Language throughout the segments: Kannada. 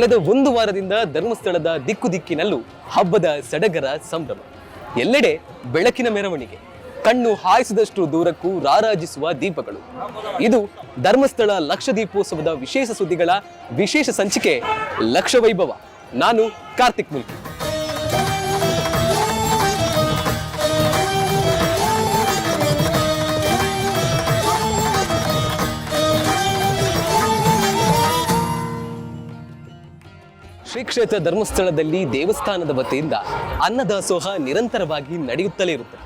ಕಳೆದ ಒಂದು ವಾರದಿಂದ ಧರ್ಮಸ್ಥಳದ ದಿಕ್ಕು ದಿಕ್ಕಿನಲ್ಲೂ ಹಬ್ಬದ ಸಡಗರ ಸಂಭ್ರಮ. ಎಲ್ಲೆಡೆ ಬೆಳಕಿನ ಮೆರವಣಿಗೆ. ಕಣ್ಣು ಹಾಯಿಸಿದಷ್ಟು ದೂರಕ್ಕೂ ರಾರಾಜಿಸುವ ದೀಪಗಳು. ಇದು ಧರ್ಮಸ್ಥಳ ಲಕ್ಷ ದೀಪೋತ್ಸವದ ವಿಶೇಷ ಸುದ್ದಿಗಳ ವಿಶೇಷ ಸಂಚಿಕೆ ಲಕ್ಷ ವೈಭವ ನಾನು ಕಾರ್ತಿಕ್ ಮುಲ್ಕಿ. ಕ್ಷೇತ್ರ ಧರ್ಮಸ್ಥಳದಲ್ಲಿ ದೇವಸ್ಥಾನದ ವತಿಯಿಂದ ಅನ್ನದಾಸೋಹ ನಿರಂತರವಾಗಿ ನಡೆಯುತ್ತಲೇ ಇರುತ್ತೆ.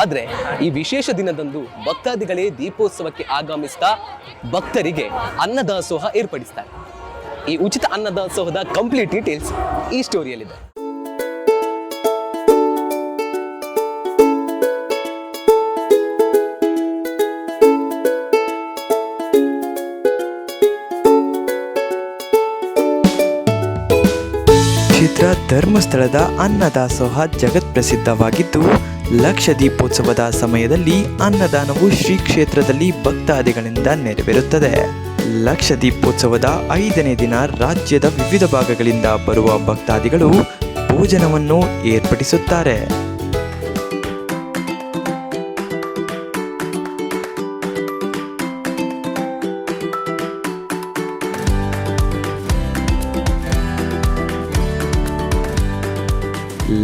ಆದರೆ ಈ ವಿಶೇಷ ದಿನದಂದು ಭಕ್ತಾದಿಗಳೇ ದೀಪೋತ್ಸವಕ್ಕೆ ಆಗಮಿಸ್ತಾ ಭಕ್ತರಿಗೆ ಅನ್ನದಾಸೋಹ ಏರ್ಪಡಿಸ್ತಾರೆ. ಈ ಉಚಿತ ಅನ್ನದಾಸೋಹದ ಕಂಪ್ಲೀಟ್ ಡೀಟೇಲ್ಸ್ ಈ ಸ್ಟೋರಿಯಲ್ಲಿದೆ ಧರ್ಮಸ್ಥಳದ ಅನ್ನದಾಸೋಹ ಜಗತ್ ಪ್ರಸಿದ್ಧವಾಗಿದ್ದು ಲಕ್ಷ ದೀಪೋತ್ಸವದ ಸಮಯದಲ್ಲಿ ಅನ್ನದಾನವು ಶ್ರೀ ಕ್ಷೇತ್ರದಲ್ಲಿ ಭಕ್ತಾದಿಗಳಿಂದ ನೆರವೇರುತ್ತದೆ. ಲಕ್ಷ ದೀಪೋತ್ಸವದ ಐದನೇ ದಿನ ರಾಜ್ಯದ ವಿವಿಧ ಭಾಗಗಳಿಂದ ಬರುವ ಭಕ್ತಾದಿಗಳು ಭೋಜನವನ್ನು ಏರ್ಪಡಿಸುತ್ತಾರೆ.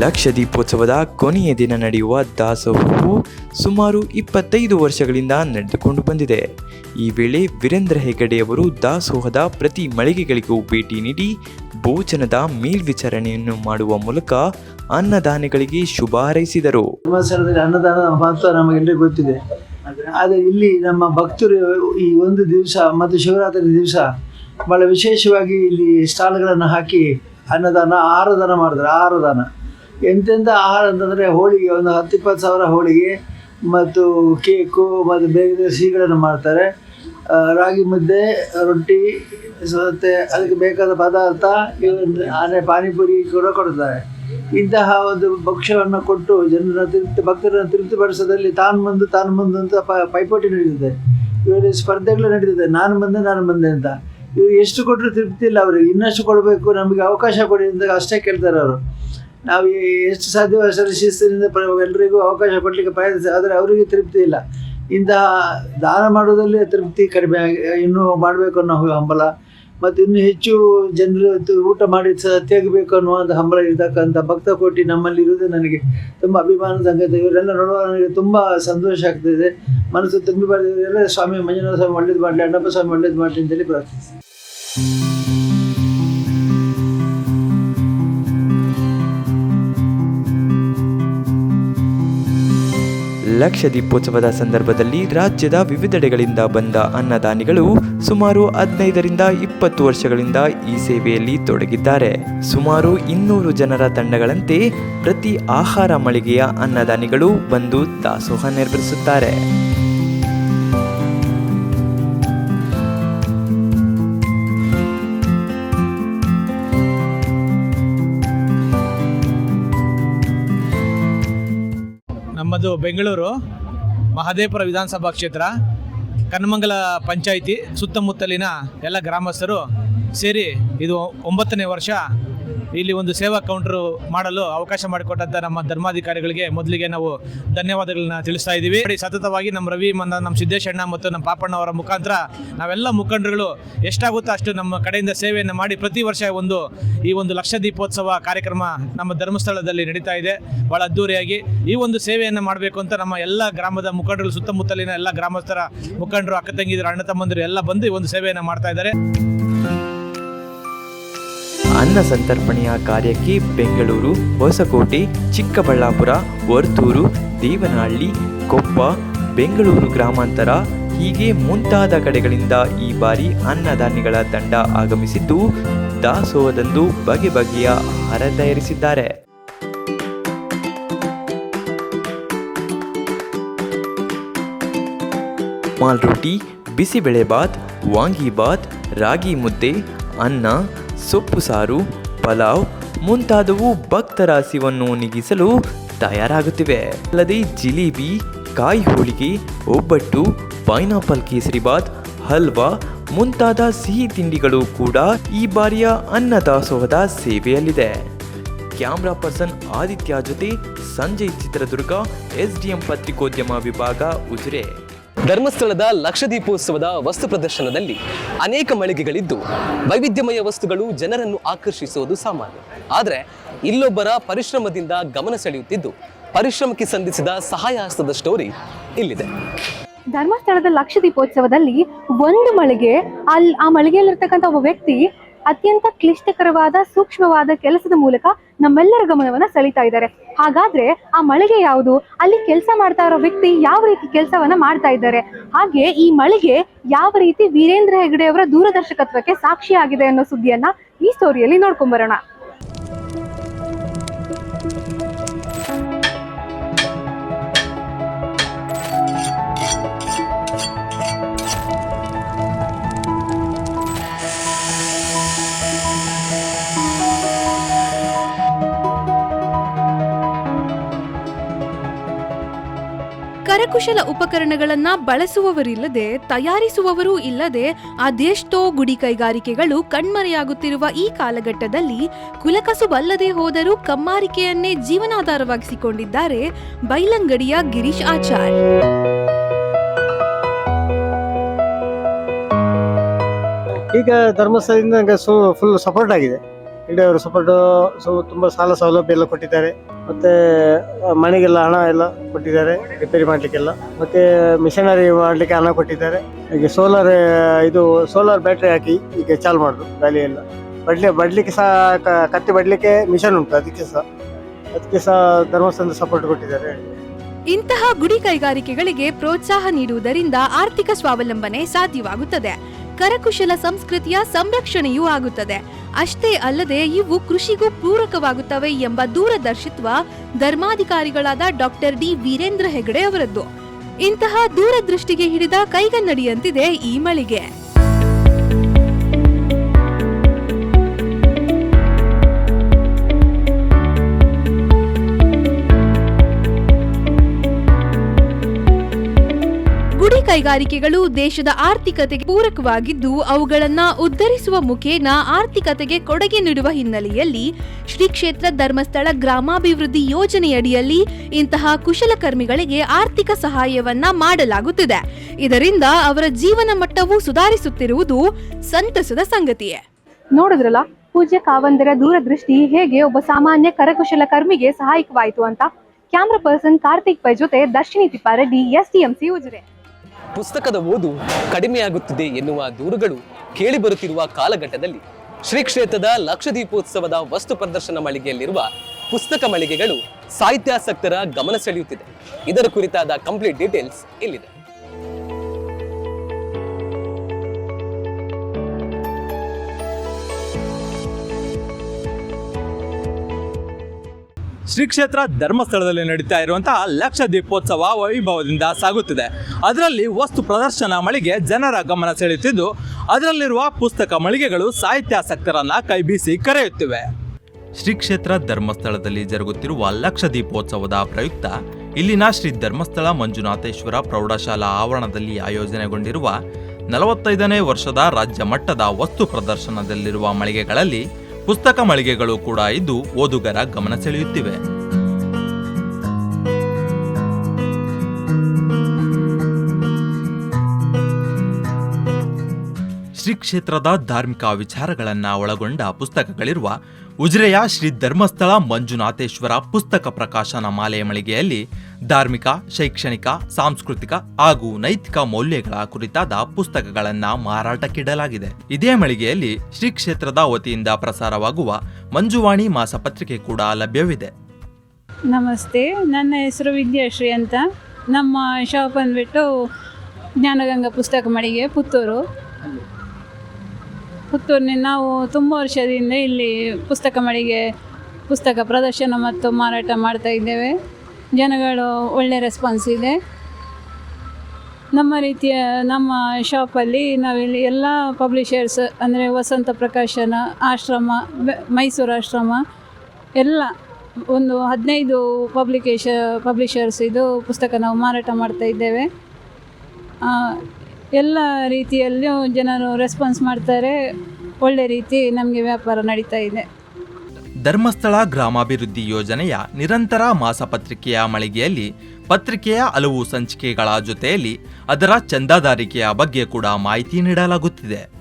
ಲಕ್ಷ ದೀಪೋತ್ಸವದ ಕೊನೆಯ ದಿನ ನಡೆಯುವ ದಾಸೋಹವು ಸುಮಾರು ಇಪ್ಪತ್ತೈದು ವರ್ಷಗಳಿಂದ ನಡೆದುಕೊಂಡು ಬಂದಿದೆ. ಈ ವೇಳೆ ವೀರೇಂದ್ರ ಹೆಗಡೆಯವರು ದಾಸೋಹದ ಪ್ರತಿ ಮಳಿಗೆಗಳಿಗೂ ಭೇಟಿ ನೀಡಿ ಭೋಜನದ ಮೇಲ್ವಿಚಾರಣೆಯನ್ನು ಮಾಡುವ ಮೂಲಕ ಅನ್ನದಾನಿಗಳಿಗೆ ಶುಭ ಹಾರೈಸಿದರು. ಅನ್ನದಾನದ ಅನ್ನದಾನ ಮಹತ್ವ ನಮಗೆಲ್ಲರಿಗೂ ಗೊತ್ತಿದೆ. ಆದರೆ ಇಲ್ಲಿ ನಮ್ಮ ಭಕ್ತರು ಈ ಒಂದು ದಿವಸ ಮತ್ತು ಶಿವರಾತ್ರಿ ದಿವಸ ಭಾಳ ವಿಶೇಷವಾಗಿ ಇಲ್ಲಿ ಸ್ಟಾಲ್ಗಳನ್ನು ಹಾಕಿ ಅನ್ನದಾನ ಆಹಾರದಾನ ಮಾಡಿದ್ರು ಆಹಾರದಾನ ಎಂತೆಂಥ ಆಹಾರ ಅಂತಂದರೆ ಹೋಳಿಗೆ, ಒಂದು ಹತ್ತು ಇಪ್ಪತ್ತು ಸಾವಿರ ಹೋಳಿಗೆ ಮತ್ತು ಕೇಕು, ಮತ್ತು ಬೇರೆ ಬೇರೆ ಸಿಹಿಗಳನ್ನು ಮಾಡ್ತಾರೆ. ರಾಗಿ ಮುದ್ದೆ, ರೊಟ್ಟಿ, ಮತ್ತು ಅದಕ್ಕೆ ಬೇಕಾದ ಪದಾರ್ಥ ಅಂದರೆ ಪಾನಿಪುರಿ ಕೂಡ ಕೊಡ್ತಾರೆ. ಇಂತಹ ಒಂದು ಭಕ್ಷ್ಯವನ್ನು ಕೊಟ್ಟು ಜನರ ತೃಪ್ತಿ, ಭಕ್ತರನ್ನು ತೃಪ್ತಿಪಡಿಸೋದ್ರಲ್ಲಿ ತಾನು ಬಂದು ತಾನು ಬಂದು ಅಂತ ಪೈಪೋಟಿ ನಡೀತದೆ ಇವರು ಸ್ಪರ್ಧೆಗಳು ನಡೀತದೆ ನಾನು ಬಂದೆ ನಾನು ಬಂದೆ ಅಂತ. ಇವರು ಎಷ್ಟು ಕೊಟ್ಟರು ತೃಪ್ತಿ ಇಲ್ಲ ಅವರಿಗೆ. ಇನ್ನಷ್ಟು ಕೊಡಬೇಕು, ನಮಗೆ ಅವಕಾಶ ಕೊಡಿ ಅಂತ ಅಷ್ಟೇ ಕೇಳ್ತಾರೆ ಅವರು. ನಾವು ಎಷ್ಟು ಸಾಧ್ಯವೋ ಅಷ್ಟರಲ್ಲಿ ಶಿಸ್ತಿನಿಂದ ಎಲ್ಲರಿಗೂ ಅವಕಾಶ ಕೊಡಲಿಕ್ಕೆ ಪ್ರಯತ್ನಿಸಿ, ಆದರೆ ಅವರಿಗೆ ತೃಪ್ತಿ ಇಲ್ಲ. ಇಂತಹ ದಾನ ಮಾಡೋದಲ್ಲಿ ತೃಪ್ತಿ ಕಡಿಮೆ ಆಗಿ, ಇನ್ನೂ ಮಾಡಬೇಕು ಅನ್ನೋ ಹಂಬಲ. ಮತ್ತು ಇನ್ನೂ ಹೆಚ್ಚು ಜನರು ಊಟ ಮಾಡಿ ತೆಗಿಬೇಕು ಅನ್ನುವಂಥ ಹಂಬಲ ಇರತಕ್ಕಂಥ ಭಕ್ತ ಕೋಟಿ ನಮ್ಮಲ್ಲಿ ಇರುವುದೇ ನನಗೆ ತುಂಬ ಅಭಿಮಾನ ಸಂಗತಿ. ಇವರೆಲ್ಲ ನೋಡುವಾಗ ನನಗೆ ತುಂಬ ಸಂತೋಷ ಆಗ್ತಿದೆ. ಮನಸ್ಸು ತುಂಬಿ ಬರೆದಿವರೆಲ್ಲ ಸ್ವಾಮಿ ಮಂಜುನಾಥ ಸ್ವಾಮಿ ಒಳ್ಳೇದು ಮಾಡಲಿ, ಅಣ್ಣಪ್ಪ ಸ್ವಾಮಿ ಒಳ್ಳೇದು ಮಾಡಲಿ ಅಂತೇಳಿ ಪ್ರಾರ್ಥಿಸಿ ಲಕ್ಷ ದೀಪೋತ್ಸವದ ಸಂದರ್ಭದಲ್ಲಿ ರಾಜ್ಯದ ವಿವಿಧೆಡೆಗಳಿಂದ ಬಂದ ಅನ್ನದಾನಿಗಳು ಸುಮಾರು ಹದಿನೈದರಿಂದ ಇಪ್ಪತ್ತು ವರ್ಷಗಳಿಂದ ಈ ಸೇವೆಯಲ್ಲಿ ತೊಡಗಿದ್ದಾರೆ. ಸುಮಾರು ಇನ್ನೂರು ಜನರ ತಂಡಗಳಂತೆ ಪ್ರತಿ ಆಹಾರ ಮಳಿಗೆಯ ಅನ್ನದಾನಿಗಳು ಬಂದು ದಾಸೋಹ ನಿರ್ವಹಿಸುತ್ತಾರೆ. ನಮ್ಮದು ಬೆಂಗಳೂರು ಮಹದೇವಪುರ ವಿಧಾನಸಭಾ ಕ್ಷೇತ್ರ ಕನ್ಮಂಗಲ ಪಂಚಾಯಿತಿ ಸುತ್ತಮುತ್ತಲಿನ ಎಲ್ಲ ಗ್ರಾಮಸ್ಥರು ಸೇರಿ ಇದು ಒಂಬತ್ತನೇ ವರ್ಷ ಇಲ್ಲಿ ಒಂದು ಸೇವಾ ಕೌಂಟರ್ ಮಾಡಲು ಅವಕಾಶ ಮಾಡಿಕೊಟ್ಟಂತ ನಮ್ಮ ಧರ್ಮಾಧಿಕಾರಿಗಳಿಗೆ ಮೊದಲಿಗೆ ನಾವು ಧನ್ಯವಾದಗಳನ್ನ ತಿಳಿಸ್ತಾ ಇದ್ದೀವಿ. ಸತತವಾಗಿ ನಮ್ಮ ರವಿ ಮಂದ ನಮ್ಮ ಸಿದ್ದೇಶಣ್ಣ ಮತ್ತು ನಮ್ಮ ಪಾಪಣ್ಣ ಅವರ ಮುಖಾಂತರ ನಾವೆಲ್ಲ ಮುಖಂಡರುಗಳು ಎಷ್ಟಾಗುತ್ತೋ ಅಷ್ಟು ನಮ್ಮ ಕಡೆಯಿಂದ ಸೇವೆಯನ್ನು ಮಾಡಿ ಪ್ರತಿ ವರ್ಷ ಒಂದು ಈ ಒಂದು ಲಕ್ಷ ದೀಪೋತ್ಸವ ಕಾರ್ಯಕ್ರಮ ನಮ್ಮ ಧರ್ಮಸ್ಥಳದಲ್ಲಿ ನಡೀತಾ ಇದೆ. ಬಹಳ ಅದ್ದೂರಿಯಾಗಿ ಈ ಒಂದು ಸೇವೆಯನ್ನು ಮಾಡಬೇಕು ಅಂತ ನಮ್ಮ ಎಲ್ಲ ಗ್ರಾಮದ ಮುಖಂಡರು, ಸುತ್ತಮುತ್ತಲಿನ ಎಲ್ಲ ಗ್ರಾಮಸ್ಥರ ಮುಖಂಡರು, ಅಕ್ಕ ತಂಗಿದ್ರು, ಅಣ್ಣ ತಮ್ಮಂದಿರು ಎಲ್ಲ ಬಂದು ಈ ಒಂದು ಸೇವೆಯನ್ನು ಮಾಡ್ತಾ ಇದ್ದಾರೆ. ಅನ್ನ ಸಂತರ್ಪಣೆಯ ಕಾರ್ಯಕ್ಕೆ ಬೆಂಗಳೂರು, ಹೊಸಕೋಟೆ, ಚಿಕ್ಕಬಳ್ಳಾಪುರ ವರ್ತೂರು ದೇವನಹಳ್ಳಿ, ಕೊಪ್ಪ, ಬೆಂಗಳೂರು ಗ್ರಾಮಾಂತರ. ಹೀಗೆ ಮುಂತಾದ ಕಡೆಗಳಿಂದ ಈ ಬಾರಿ ಅನ್ನದಾನಿಗಳ ತಂಡ ಆಗಮಿಸಿದ್ದು, ದಾಸೋಹದಂದು ಬಗೆ ಬಗೆಯ ಆಹಾರ ತಯಾರಿಸಿದ್ದಾರೆ. ಮಾಲ್ ರೊಟ್ಟಿ ಬಿಸಿಬೇಳೆಬಾತ್ ವಾಂಗಿಬಾತ್ ರಾಗಿ ಮುದ್ದೆ, ಅನ್ನ ಸೊಪ್ಪು, ಸಾರು, ಪಲಾವ್ ಮುಂತಾದವು ಭಕ್ತರ ಹಸಿವನ್ನು ನೀಗಿಸಲು ತಯಾರಾಗುತ್ತಿವೆ. ಅಲ್ಲದೆ ಜಿಲೇಬಿ, ಕಾಯಿ ಹೋಳಿಗೆ, ಒಬ್ಬಟ್ಟು, ಪೈನಾಪಲ್ ಕೇಸರಿಬಾತ್ ಹಲ್ವಾ ಮುಂತಾದ ಸಿಹಿ ತಿಂಡಿಗಳು ಕೂಡ ಈ ಬಾರಿಯ ಅನ್ನದಾಸೋಹದ ಸೇವೆಯಲ್ಲಿದೆ. ಕ್ಯಾಮ್ರಾ ಪರ್ಸನ್ ಆದಿತ್ಯ ಜೊತೆ ಸಂಜಯ್ ಚಿತ್ರದುರ್ಗ, ಎಸ್ಡಿಎಂ ಪತ್ರಿಕೋದ್ಯಮ ವಿಭಾಗ, ಉಜಿರೆ. ಧರ್ಮಸ್ಥಳದ ಲಕ್ಷದೀಪೋತ್ಸವದ ವಸ್ತು ಪ್ರದರ್ಶನದಲ್ಲಿ ಅನೇಕ ಮಳಿಗೆಗಳಿದ್ದು, ವೈವಿಧ್ಯಮಯ ವಸ್ತುಗಳು ಜನರನ್ನು ಆಕರ್ಷಿಸುವುದು ಸಾಮಾನ್ಯ. ಆದರೆ, ಇಲ್ಲೊಬ್ಬರ ಪರಿಶ್ರಮದಿಂದ ಗಮನ ಸೆಳೆಯುತ್ತಿದ್ದು, ಪರಿಶ್ರಮಕ್ಕೆ ಸಂಧಿಸಿದ ಸಹಾಯಹಸ್ತದ ಸ್ಟೋರಿ ಇಲ್ಲಿದೆ. ಧರ್ಮಸ್ಥಳದ ಲಕ್ಷ ದೀಪೋತ್ಸವದಲ್ಲಿ ಒಂದು ಮಳಿಗೆ, ಅಲ್ಲಿ ಆ ಮಳಿಗೆಯಲ್ಲಿರ್ತಕ್ಕಂಥ ಒಬ್ಬ ವ್ಯಕ್ತಿ ಅತ್ಯಂತ ಕ್ಲಿಷ್ಟಕರವಾದ ಸೂಕ್ಷ್ಮವಾದ ಕೆಲಸದ ಮೂಲಕ ನಮ್ಮೆಲ್ಲರ ಗಮನವನ್ನ ಸೆಳೀತಾ ಇದ್ದಾರೆ. ಹಾಗಾದ್ರೆ ಆ ಮಳಿಗೆ ಯಾವುದು? ಅಲ್ಲಿ ಕೆಲಸ ಮಾಡ್ತಾ ಇರೋ ವ್ಯಕ್ತಿ ಯಾವ ರೀತಿ ಕೆಲಸವನ್ನ ಮಾಡ್ತಾ ಇದ್ದಾರೆ? ಹಾಗೆ ಈ ಮಳಿಗೆ ಯಾವ ರೀತಿ ವೀರೇಂದ್ರ ಹೆಗಡೆ ಅವರ ದೂರದರ್ಶಕತ್ವಕ್ಕೆ ಸಾಕ್ಷಿಯಾಗಿದೆ ಅನ್ನೋ ಸುದ್ದಿಯನ್ನ ಈ ಸ್ಟೋರಿಯಲ್ಲಿ ನೋಡ್ಕೊಂಬರೋಣ. ಕರಕುಶಲ ಉಪಕರಣಗಳನ್ನ ಬಳಸುವವರಿಲ್ಲದೆ, ತಯಾರಿಸುವವರೂ ಇಲ್ಲದೆ ಅದೆಷ್ಟೋ ಗುಡಿ ಕೈಗಾರಿಕೆಗಳು ಕಣ್ಮರೆಯಾಗುತ್ತಿರುವ ಈ ಕಾಲಘಟ್ಟದಲ್ಲಿ ಕುಲಕಸುಬಲ್ಲದೆ ಹೋದರೂ ಕಮ್ಮಾರಿಕೆಯನ್ನೇ ಜೀವನಾಧಾರವಾಗಿಸಿಕೊಂಡಿದ್ದಾರೆ ಬೈಲಂಗಡಿಯ ಗಿರೀಶ್ ಆಚಾರ್. ಈಗ ಧರ್ಮಸ್ಥಳದಿಂದ ಫುಲ್ ಸಪೋರ್ಟ್ ಆಗಿದೆ. ಇಡೀ ಸಪೋರ್ಟ್, ಸೊ ತುಂಬ ಸಾಲ ಸೌಲಭ್ಯ ಎಲ್ಲ ಕೊಟ್ಟಿದ್ದಾರೆ. ಮತ್ತೆ ಮನೆಗೆಲ್ಲ ಹಣ ಎಲ್ಲ ಕೊಟ್ಟಿದ್ದಾರೆ ರಿಪೇರಿ ಮಾಡಲಿಕ್ಕೆಲ್ಲ. ಮತ್ತೆ ಮಿಷನರಿ ಮಾಡಲಿಕ್ಕೆ ಹಣ ಕೊಟ್ಟಿದ್ದಾರೆ. ಈಗ ಸೋಲಾರ್ ಇದು ಸೋಲಾರ್ ಬ್ಯಾಟ್ರಿ ಹಾಕಿ ಈಗ ಚಾಲು ಮಾಡುದು ಗಾಳಿ ಎಲ್ಲ ಬಡ್ಲಿ, ಬಡ್ಲಿಕ್ಕೆ ಸಹ ಕತ್ತಿ ಬಡ್ಲಿಕ್ಕೆ ಮಿಷನ್ ಉಂಟು, ಅದಕ್ಕೆ ಸಹ. ಅದಕ್ಕೆ ಸಹ ಧರ್ಮಸ್ಥಾನದ ಸಪೋರ್ಟ್ ಕೊಟ್ಟಿದ್ದಾರೆ. ಇಂತಹ ಗುಡಿ ಕೈಗಾರಿಕೆಗಳಿಗೆ ಪ್ರೋತ್ಸಾಹ ನೀಡುವುದರಿಂದ ಆರ್ಥಿಕ ಸ್ವಾವಲಂಬನೆ ಸಾಧ್ಯವಾಗುತ್ತದೆ. ಕರಕುಶಲ ಸಂಸ್ಕೃತಿಯ ಸಂರಕ್ಷಣೆಯೂ ಆಗುತ್ತದೆ. ಅಷ್ಟೇ ಅಲ್ಲದೆ ಇವು ಕೃಷಿಗೂ ಪೂರಕವಾಗುತ್ತವೆ ಎಂಬ ದೂರದರ್ಶಿತ್ವ ಧರ್ಮಾಧಿಕಾರಿಗಳಾದ ಡಾಕ್ಟರ್ ಡಿ ವೀರೇಂದ್ರ ಹೆಗಡೆ ಅವರದ್ದು. ಇಂತಹ ದೂರದೃಷ್ಟಿಗೆ ಹಿಡಿದ ಕೈಗನ್ನಡಿಯಂತಿದೆ ಈ ಮಳಿಗೆ. ಕೈಗಾರಿಕೆಗಳು ದೇಶದ ಆರ್ಥಿಕತೆಗೆ ಪೂರಕವಾಗಿದ್ದು, ಅವುಗಳನ್ನ ಉದ್ಧರಿಸುವ ಮುಖೇನ ಆರ್ಥಿಕತೆಗೆ ಕೊಡುಗೆ ನೀಡುವ ಹಿನ್ನೆಲೆಯಲ್ಲಿ ಶ್ರೀ ಕ್ಷೇತ್ರ ಧರ್ಮಸ್ಥಳ ಗ್ರಾಮಾಭಿವೃದ್ಧಿ ಯೋಜನೆಯಡಿಯಲ್ಲಿ ಇಂತಹ ಕುಶಲಕರ್ಮಿಗಳಿಗೆ ಆರ್ಥಿಕ ಸಹಾಯವನ್ನ ಮಾಡಲಾಗುತ್ತಿದೆ. ಇದರಿಂದ ಅವರ ಜೀವನ ಮಟ್ಟವೂ ಸುಧಾರಿಸುತ್ತಿರುವುದು ಸಂತಸದ ಸಂಗತಿಯೇ. ನೋಡಿದ್ರಲ್ಲ, ಪೂಜ್ಯ ಕಾವಂದರ ದೂರದೃಷ್ಟಿ ಹೇಗೆ ಒಬ್ಬ ಸಾಮಾನ್ಯ ಕರಕುಶಲ ಕರ್ಮಿಗೆ ಸಹಾಯಕವಾಯಿತು ಅಂತ? ಕ್ಯಾಮ್ರಾ ಪರ್ಸನ್ ಕಾರ್ತಿಕ್ ಪೈ ಜೊತೆ Darshini Thippareddy S T M C Ujire. ಪುಸ್ತಕದ ಓದು ಕಡಿಮೆಯಾಗುತ್ತಿದೆ ಎನ್ನುವ ದೂರುಗಳು ಕೇಳಿಬರುತ್ತಿರುವ ಕಾಲಘಟ್ಟದಲ್ಲಿ ಶ್ರೀ ಕ್ಷೇತ್ರದ ಲಕ್ಷದೀಪೋತ್ಸವದ ವಸ್ತು ಪ್ರದರ್ಶನ ಮಳಿಗೆಯಲ್ಲಿರುವ ಪುಸ್ತಕ ಮಳಿಗೆಗಳು ಸಾಹಿತ್ಯಾಸಕ್ತರ ಗಮನ ಸೆಳೆಯುತ್ತಿದೆ. ಇದರ ಕುರಿತಾದ ಕಂಪ್ಲೀಟ್ ಡೀಟೇಲ್ಸ್ ಇಲ್ಲಿದೆ. ಶ್ರೀ ಕ್ಷೇತ್ರ ಧರ್ಮಸ್ಥಳದಲ್ಲಿ ನಡೀತಾ ಇರುವಂತಹ ಲಕ್ಷ ದೀಪೋತ್ಸವ ವೈಭವದಿಂದ ಸಾಗುತ್ತಿದೆ. ಅದರಲ್ಲಿ ವಸ್ತು ಪ್ರದರ್ಶನ ಮಳಿಗೆ ಜನರ ಗಮನ ಸೆಳೆಯುತ್ತಿದ್ದು, ಅದರಲ್ಲಿರುವ ಪುಸ್ತಕ ಮಳಿಗೆಗಳು ಸಾಹಿತ್ಯಾಸಕ್ತರನ್ನ ಕೈಬೀಸಿ ಕರೆಯುತ್ತಿವೆ. ಶ್ರೀ ಕ್ಷೇತ್ರ ಧರ್ಮಸ್ಥಳದಲ್ಲಿ ಜರುಗುತ್ತಿರುವ ಲಕ್ಷ ದೀಪೋತ್ಸವದ ಪ್ರಯುಕ್ತ, ಇಲ್ಲಿನ ಶ್ರೀ ಧರ್ಮಸ್ಥಳ ಮಂಜುನಾಥೇಶ್ವರ ಪ್ರೌಢಶಾಲಾ ಆವರಣದಲ್ಲಿ ಆಯೋಜನೆಗೊಂಡಿರುವ ನಲವತ್ತೈದನೇ ವರ್ಷದ ರಾಜ್ಯ ಮಟ್ಟದ ವಸ್ತು ಪ್ರದರ್ಶನದಲ್ಲಿರುವ ಮಳಿಗೆಗಳಲ್ಲಿ ಪುಸ್ತಕ ಮಳಿಗೆಗಳು ಕೂಡ ಇದ್ದು ಓದುಗರ ಗಮನ ಸೆಳೆಯುತ್ತಿವೆ. ಶ್ರೀ ಕ್ಷೇತ್ರದ ಧಾರ್ಮಿಕ ವಿಚಾರಗಳನ್ನು ಒಳಗೊಂಡ ಪುಸ್ತಕಗಳಿರುವ ಉಜಿರೆಯ ಶ್ರೀ ಧರ್ಮಸ್ಥಳ ಮಂಜುನಾಥೇಶ್ವರ ಪುಸ್ತಕ ಪ್ರಕಾಶನ ಮಾಲೆಯ ಮಳಿಗೆಯಲ್ಲಿ ಧಾರ್ಮಿಕ, ಶೈಕ್ಷಣಿಕ, ಸಾಂಸ್ಕೃತಿಕ ಹಾಗೂ ನೈತಿಕ ಮೌಲ್ಯಗಳ ಕುರಿತಾದ ಪುಸ್ತಕಗಳನ್ನ ಮಾರಾಟಕ್ಕಿಡಲಾಗಿದೆ. ಇದೇ ಮಳಿಗೆಯಲ್ಲಿ ಶ್ರೀ ಕ್ಷೇತ್ರದ ವತಿಯಿಂದ ಪ್ರಸಾರವಾಗುವ ಮಂಜುವಾಣಿ ಮಾಸಪತ್ರಿಕೆ ಕೂಡ ಲಭ್ಯವಿದೆ. ನಮಸ್ತೆ, ನನ್ನ ಹೆಸರು ವಿದ್ಯಾಶ್ರೀ ಅಂತ. ನಮ್ಮ ಶಾಪ್ ಬಂದ್ಬಿಟ್ಟು ಜ್ಞಾನಗಂಗಾ ಪುಸ್ತಕ ಮಳಿಗೆ ಪುತ್ತೂರು. ಪುತ್ತೂರಿನ ನಾವು ತುಂಬ ವರ್ಷದಿಂದ ಇಲ್ಲಿ ಪುಸ್ತಕ ಮಳಿಗೆ, ಪುಸ್ತಕ ಪ್ರದರ್ಶನ ಮತ್ತು ಮಾರಾಟ ಮಾಡ್ತಾ ಇದ್ದೇವೆ. ಜನಗಳು ಒಳ್ಳೆ ರೆಸ್ಪಾನ್ಸ್ ಇದೆ. ನಮ್ಮ ರೀತಿಯ, ನಮ್ಮ ಶಾಪಲ್ಲಿ ನಾವಿಲ್ಲಿ ಎಲ್ಲ ಪಬ್ಲಿಷರ್ಸ್ ಅಂದರೆ ವಸಂತ ಪ್ರಕಾಶನ, ಆಶ್ರಮ ಮೈಸೂರು ಆಶ್ರಮ, ಎಲ್ಲ ಒಂದು ಹದಿನೈದು ಪಬ್ಲಿಕೇಶ ಪಬ್ಲಿಷರ್ಸ್ ಇದು ಪುಸ್ತಕ ನಾವು ಮಾರಾಟ ಮಾಡ್ತಾ ಇದ್ದೇವೆ. ಎಲ್ಲ ರೀತಿಯಲ್ಲೂ ಜನರು ರೆಸ್ಪಾನ್ಸ್ ಮಾಡ್ತಾರೆ. ಒಳ್ಳೆ ರೀತಿ ನಮಗೆ ವ್ಯಾಪಾರ ನಡೀತಾ ಇದೆ. ಧರ್ಮಸ್ಥಳ ಗ್ರಾಮಾಭಿವೃದ್ಧಿ ಯೋಜನೆಯ ನಿರಂತರ ಮಾಸಪತ್ರಿಕೆಯ ಮಳಿಗೆಯಲ್ಲಿ ಪತ್ರಿಕೆಯ ಹಲವು ಸಂಚಿಕೆಗಳ ಜೊತೆಯಲ್ಲಿ ಅದರ ಚಂದಾದಾರಿಕೆಯ ಬಗ್ಗೆ ಕೂಡ ಮಾಹಿತಿ ನೀಡಲಾಗುತ್ತಿದೆ.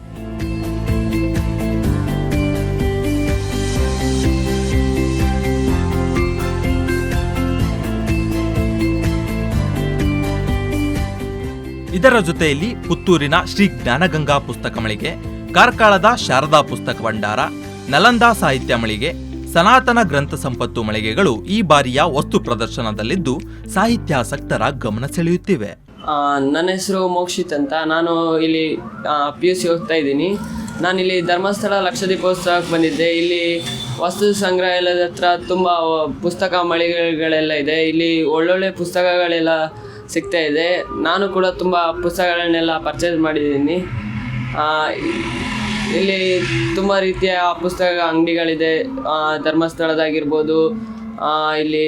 ಇದರ ಜೊತೆಯಲ್ಲಿ ಪುತ್ತೂರಿನ ಶ್ರೀ ಜ್ಞಾನಗಂಗಾ ಪುಸ್ತಕ ಮಳಿಗೆ, ಕಾರ್ಕಳದ ಶಾರದಾ ಪುಸ್ತಕ ಭಂಡಾರ, ನಲಂದಾ ಸಾಹಿತ್ಯ ಮಳಿಗೆ, ಸನಾತನ ಗ್ರಂಥ ಸಂಪತ್ತು ಮಳಿಗೆಗಳು ಈ ಬಾರಿಯ ವಸ್ತು ಪ್ರದರ್ಶನದಲ್ಲಿದ್ದು ಸಾಹಿತ್ಯಾಸಕ್ತರ ಗಮನ ಸೆಳೆಯುತ್ತಿವೆ. ನನ್ನ ಹೆಸರು ಮೋಕ್ಷಿತ್ ಅಂತ. ನಾನು ಇಲ್ಲಿ ಪಿ ಯು ಸಿ ಹೋಗ್ತಾ ಇದ್ದೀನಿ. ನಾನಿಲ್ಲಿ ಧರ್ಮಸ್ಥಳ ಲಕ್ಷದೀಪೋತ್ಸವಕ್ಕೆ ಬಂದಿದ್ದೆ. ಇಲ್ಲಿ ವಸ್ತು ಸಂಗ್ರಹಾಲಯದ ಹತ್ರ ತುಂಬ ಪುಸ್ತಕ ಮಳಿಗೆಗಳೆಲ್ಲ ಇದೆ. ಇಲ್ಲಿ ಒಳ್ಳೊಳ್ಳೆ ಪುಸ್ತಕಗಳೆಲ್ಲ ಸಿಗ್ತಾ ಇದೆ. ನಾನು ಕೂಡ ತುಂಬ ಪುಸ್ತಕಗಳನ್ನೆಲ್ಲ ಪರ್ಚೇಸ್ ಮಾಡಿದ್ದೀನಿ. ಇಲ್ಲಿ ತುಂಬ ರೀತಿಯ ಪುಸ್ತಕ ಅಂಗಡಿಗಳಿದೆ. ಧರ್ಮಸ್ಥಳದಾಗಿರ್ಬೋದು ಇಲ್ಲಿ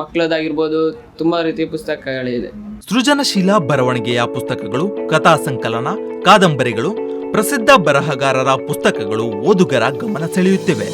ಮಕ್ಕಳದಾಗಿರ್ಬೋದು, ತುಂಬ ರೀತಿಯ ಪುಸ್ತಕಗಳಿದೆ. ಸೃಜನಶೀಲ ಬರವಣಿಗೆಯ ಪುಸ್ತಕಗಳು, ಕಥಾ ಸಂಕಲನ, ಕಾದಂಬರಿಗಳು, ಪ್ರಸಿದ್ಧ ಬರಹಗಾರರ ಪುಸ್ತಕಗಳು ಓದುಗರ ಗಮನ ಸೆಳೆಯುತ್ತಿವೆ.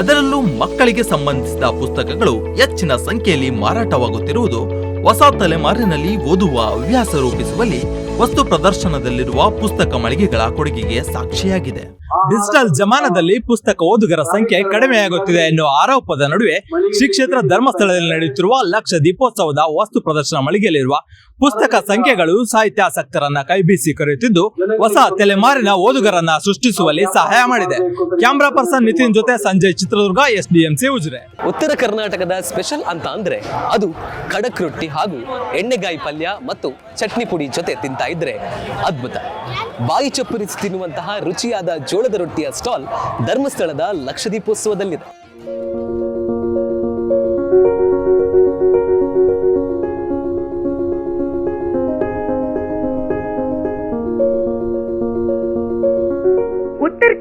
ಅದರಲ್ಲೂ ಮಕ್ಕಳಿಗೆ ಸಂಬಂಧಿಸಿದ ಪುಸ್ತಕಗಳು ಹೆಚ್ಚಿನ ಸಂಖ್ಯೆಯಲ್ಲಿ ಮಾರಾಟವಾಗುತ್ತಿರುವುದು ಹೊಸ ತಲೆಮಾರಿನಲ್ಲಿ ಓದುವ ಹವ್ಯಾಸ ರೂಪಿಸುವಲ್ಲಿ ವಸ್ತು ಪ್ರದರ್ಶನದಲ್ಲಿರುವ ಪುಸ್ತಕ ಮಳಿಗೆಗಳ ಕೊಡುಗೆಗೆ ಸಾಕ್ಷಿಯಾಗಿದೆ. ಡಿಜಿಟಲ್ ಜಮಾನದಲ್ಲಿ ಪುಸ್ತಕ ಓದುಗರ ಸಂಖ್ಯೆ ಕಡಿಮೆಯಾಗುತ್ತಿದೆ ಎನ್ನುವ ಆರೋಪದ ನಡುವೆ ಶ್ರೀ ಕ್ಷೇತ್ರ ಧರ್ಮಸ್ಥಳದಲ್ಲಿ ನಡೆಯುತ್ತಿರುವ ಲಕ್ಷ ದೀಪೋತ್ಸವದ ವಸ್ತು ಪ್ರದರ್ಶನ ಮಳಿಗೆಯಲ್ಲಿರುವ ಪುಸ್ತಕ ಸಂಖ್ಯೆಗಳು ಸಾಹಿತ್ಯಾಸಕ್ತರನ್ನ ಕೈಬೀಸಿ ಕರೆಯುತ್ತಿದ್ದು ಹೊಸ ತಲೆಮಾರಿನ ಓದುಗರನ್ನ ಸೃಷ್ಟಿಸುವಲ್ಲಿ ಸಹಾಯ ಮಾಡಿದೆ. ಕ್ಯಾಮ್ರಾ ಪರ್ಸನ್ ನಿತಿನ್ ಜೊತೆ Sanjay Chitradurga S D M C Ujire. ಉತ್ತರ ಕರ್ನಾಟಕದ ಸ್ಪೆಷಲ್ ಅಂತ ಅಂದ್ರೆ ಅದು ಖಡಕ್ ರೊಟ್ಟಿ ಹಾಗೂ ಎಣ್ಣೆಗಾಯಿ ಪಲ್ಯ ಮತ್ತು ಚಟ್ನಿ ಪುಡಿ ಜೊತೆ ತಿಂತಾ ಇದ್ರೆ ಅದ್ಭುತ. ಬಾಯಿ ಚಪ್ಪರಿಸಿ ತಿನ್ನುವಂತಹ ರುಚಿಯಾದ ಜೋಳದ ರೊಟ್ಟಿಯ ಸ್ಟಾಲ್ ಧರ್ಮಸ್ಥಳದ ಲಕ್ಷದೀಪೋತ್ಸವದಲ್ಲಿದೆ.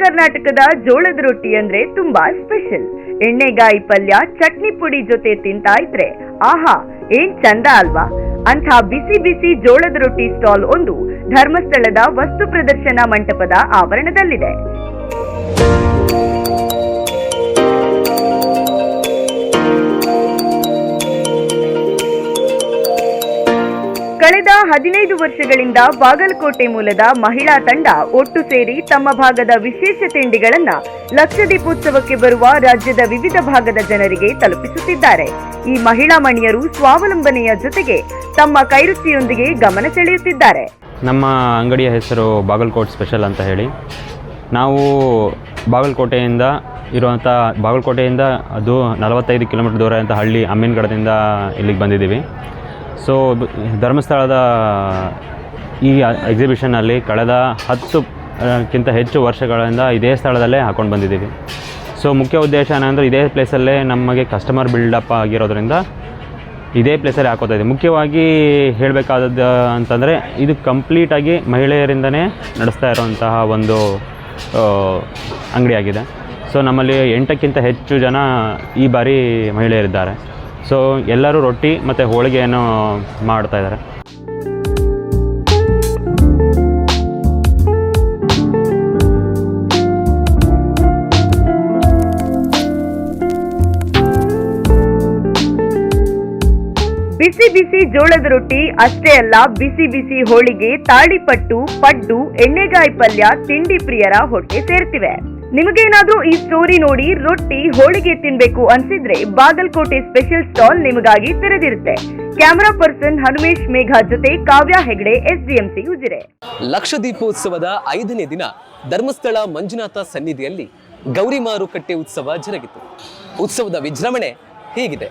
ಕರ್ನಾಟಕದ ಜೋಳದ ರೊಟ್ಟಿ ಅಂದ್ರೆ ತುಂಬಾ ಸ್ಪೆಷಲ್ ಎಣ್ಣೆಗಾಯಿ ಪಲ್ಯ, ಚಟ್ನಿ ಪುಡಿ ಜೊತೆ ತಿಂತಾ ಇದ್ರೆ ಆಹಾ, ಏನ್ ಚಂದ ಅಲ್ವಾ? ಅಂಥ ಬಿಸಿ ಬಿಸಿ ಜೋಳದ ರೊಟ್ಟಿ ಸ್ಟಾಲ್ ಒಂದು ಧರ್ಮಸ್ಥಳದ ವಸ್ತು ಪ್ರದರ್ಶನ ಮಂಟಪದ ಆವರಣದಲ್ಲಿದೆ. ಹದಿನೈದು ವರ್ಷಗಳಿಂದ ಬಾಗಲಕೋಟೆ ಮೂಲದ ಮಹಿಳಾ ತಂಡ ಒಟ್ಟು ಸೇರಿ ತಮ್ಮ ಭಾಗದ ವಿಶೇಷ ತಿಂಡಿಗಳನ್ನ ಲಕ್ಷದೀಪೋತ್ಸವಕ್ಕೆ ಬರುವ ರಾಜ್ಯದ ವಿವಿಧ ಭಾಗದ ಜನರಿಗೆ ತಲುಪಿಸುತ್ತಿದ್ದಾರೆ. ಈ ಮಹಿಳಾ ಮಣಿಯರು ಸ್ವಾವಲಂಬನೆಯ ಜೊತೆಗೆ ತಮ್ಮ ಕೈರುಚಿಯೊಂದಿಗೆ ಗಮನ ಸೆಳೆಯುತ್ತಿದ್ದಾರೆ. ನಮ್ಮ ಅಂಗಡಿಯ ಹೆಸರು ಬಾಗಲಕೋಟ್ ಸ್ಪೆಷಲ್ ಅಂತ ಹೇಳಿ. ನಾವು ಬಾಗಲಕೋಟೆಯಿಂದ ಇರುವಂಥ ಬಾಗಲಕೋಟೆಯಿಂದ ಅದು ನಲವತ್ತೈದು ಕಿಲೋಮೀಟರ್ ದೂರ ಅಂತ ಹಳ್ಳಿ ಅಮ್ಮಿನಗಡದಿಂದ ಇಲ್ಲಿಗೆ ಬಂದಿದ್ದೀವಿ. ಸೊ ಧರ್ಮಸ್ಥಳದ ಈ ಎಕ್ಸಿಬಿಷನಲ್ಲಿ ಕಳೆದ ಹತ್ತು ಕ್ಕಿಂತ ಹೆಚ್ಚು ವರ್ಷಗಳಿಂದ ಇದೇ ಸ್ಥಳದಲ್ಲೇ ಹಾಕೊಂಡು ಬಂದಿದ್ದೀವಿ. ಸೊ ಮುಖ್ಯ ಉದ್ದೇಶ ಏನಂದರೆ ಇದೇ ಪ್ಲೇಸಲ್ಲೇ ನಮಗೆ ಕಸ್ಟಮರ್ ಬಿಲ್ಡಪ್ ಆಗಿರೋದ್ರಿಂದ ಇದೇ ಪ್ಲೇಸಲ್ಲಿ ಹಾಕೋತಾ ಇದೆ ಮುಖ್ಯವಾಗಿ ಹೇಳಬೇಕಾದದ್ದು ಅಂತಂದರೆ ಇದು ಕಂಪ್ಲೀಟಾಗಿ ಮಹಿಳೆಯರಿಂದನೇ ನಡೆಸ್ತಾ ಇರುವಂತಹ ಒಂದು ಅಂಗಡಿಯಾಗಿದೆ ಸೊ ನಮ್ಮಲ್ಲಿ ಎಂಟಕ್ಕಿಂತ ಹೆಚ್ಚು ಜನ ಈ ಬಾರಿ ಮಹಿಳೆಯರಿದ್ದಾರೆ. ಸೊ ಎಲ್ಲರೂ ರೊಟ್ಟಿ ಮತ್ತು ಹೋಳಿಗೆಯನ್ನು ಮಾಡ್ತಾ ಇದ್ದಾರೆ. ಬಿಸಿ ಬಿಸಿ ಜೋಳದ ರೊಟ್ಟಿ ಅಷ್ಟೇ ಅಲ್ಲ, ಬಿಸಿ ಬಿಸಿ ಹೋಳಿಗೆ, ತಾಳಿಪಟ್ಟು, ಪಡ್ಡು, ಎಣ್ಣೆಗಾಯಿ ಪಲ್ಯ, ತಿಂಡಿ ಪ್ರಿಯರ ಹೊಟ್ಟೆ ಸೇರ್ತಿವೆ. ನಿಮಗೇನಾದ್ರೂ ಈ ಸ್ಟೋರಿ ನೋಡಿ ರೊಟ್ಟಿ ಹೋಳಿಗೆ ತಿನ್ಬೇಕು ಅನ್ಸಿದ್ರೆ ಬಾಗಲಕೋಟೆ ಸ್ಪೆಷಲ್ ಸ್ಟಾಲ್ ನಿಮಗಾಗಿ ತೆರೆದಿರುತ್ತೆ. ಕ್ಯಾಮರಾ ಪರ್ಸನ್ ಹನುಮೇಶ್ ಮೇಘ ಜೊತೆ ಕಾವ್ಯ ಹೆಗಡೆ ಎಸ್ಡಿಎಂಸಿ ಉಜಿರೆ. ಲಕ್ಷದೀಪೋತ್ಸವದ ಐದನೇ ದಿನ ಧರ್ಮಸ್ಥಳ ಮಂಜುನಾಥ ಸನ್ನಿಧಿಯಲ್ಲಿ ಗೌರಿ ಮಾರುಕಟ್ಟೆ ಉತ್ಸವ ಜರುಗಿತು. ಉತ್ಸವದ ವಿಜೃಂಭಣೆ ಹೀಗಿದೆ.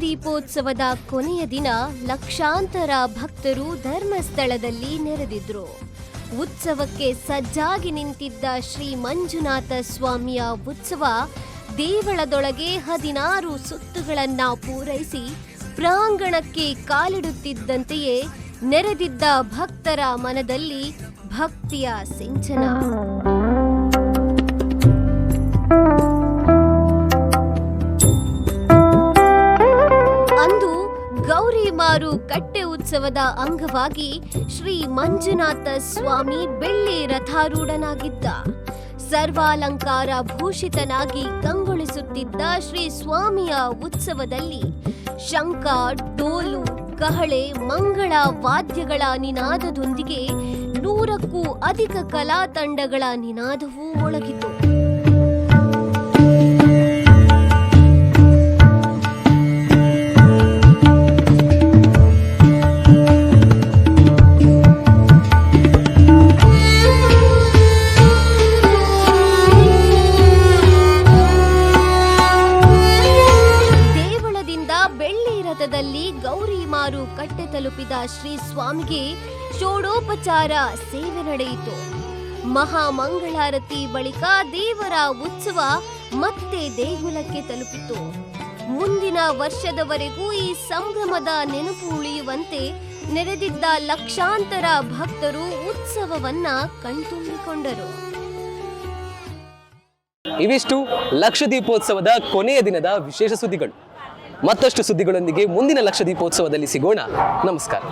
ದೀಪೋತ್ಸವದ ಕೊನೆಯ ದಿನ ಲಕ್ಷಾಂತರ ಭಕ್ತರು ಧರ್ಮಸ್ಥಳದಲ್ಲಿ ನೆರೆದಿದ್ರು. ಉತ್ಸವಕ್ಕೆ ಸಜ್ಜಾಗಿ ನಿಂತಿದ್ದ ಶ್ರೀ ಮಂಜುನಾಥ ಸ್ವಾಮಿಯ ಉತ್ಸವ ದೇವಳದೊಳಗೆ ಹದಿನಾರು ಸುತ್ತುಗಳನ್ನ ಪೂರೈಸಿ ಪ್ರಾಂಗಣಕ್ಕೆ ಕಾಲಿಡುತ್ತಿದ್ದಂತೆಯೇ ನೆರೆದಿದ್ದ ಭಕ್ತರ ಮನದಲ್ಲಿ ಭಕ್ತಿಯ ಸಿಂಚನ. ಕಟ್ಟೆ ಉತ್ಸವದ ಅಂಗವಾಗಿ ಶ್ರೀ ಮಂಜುನಾಥ ಸ್ವಾಮಿ ಬೆಳ್ಳಿ ರಥಾರೂಢನಾಗಿದ್ದ. ಸರ್ವಾಲಂಕಾರ ಭೂಷಿತನಾಗಿ ಕಂಗೊಳಿಸುತ್ತಿದ್ದ ಶ್ರೀ ಸ್ವಾಮಿಯ ಉತ್ಸವದಲ್ಲಿ ಶಂಖ, ಡೋಲು ಕಹಳೆ ಮಂಗಳ ವಾದ್ಯಗಳ ನಿನಾದದೊಂದಿಗೆ ನೂರಕ್ಕೂ ಅಧಿಕ ಕಲಾ ತಂಡಗಳ ನಿನಾದವೂ ಮೊಳಗಿತು ತಲುಪಿದ ಶ್ರೀ ಸ್ವಾಮಿಗೆ ಷೋಡೋಪಚಾರ ಸೇವೆ ನಡೆಯಿತು. ಮಹಾಮಂಗಳಾರತಿ ಬಳಿಕ ದೇವರ ಉತ್ಸವ ಮತ್ತೆ ದೇಗುಲಕ್ಕೆ ತಲುಪಿತು. ಮುಂದಿನ ವರ್ಷದವರೆಗೂ ಈ ಸಂಭ್ರಮದ ನೆನಪು ಉಳಿಯುವಂತೆ ನೆರೆದಿದ್ದ ಲಕ್ಷಾಂತರ ಭಕ್ತರು ಉತ್ಸವವನ್ನ ಕಣ್ತುಂಬಿಕೊಂಡರು. ಇವಿಷ್ಟು ಲಕ್ಷದೀಪೋತ್ಸವದ ಕೊನೆಯ ದಿನದ ವಿಶೇಷ ಸುದ್ದಿಗಳು. ಮತ್ತಷ್ಟು ಸುದ್ದಿಗಳೊಂದಿಗೆ ಮುಂದಿನ ಲಕ್ಷ ದೀಪೋತ್ಸವದಲ್ಲಿ ಸಿಗೋಣ. ನಮಸ್ಕಾರ.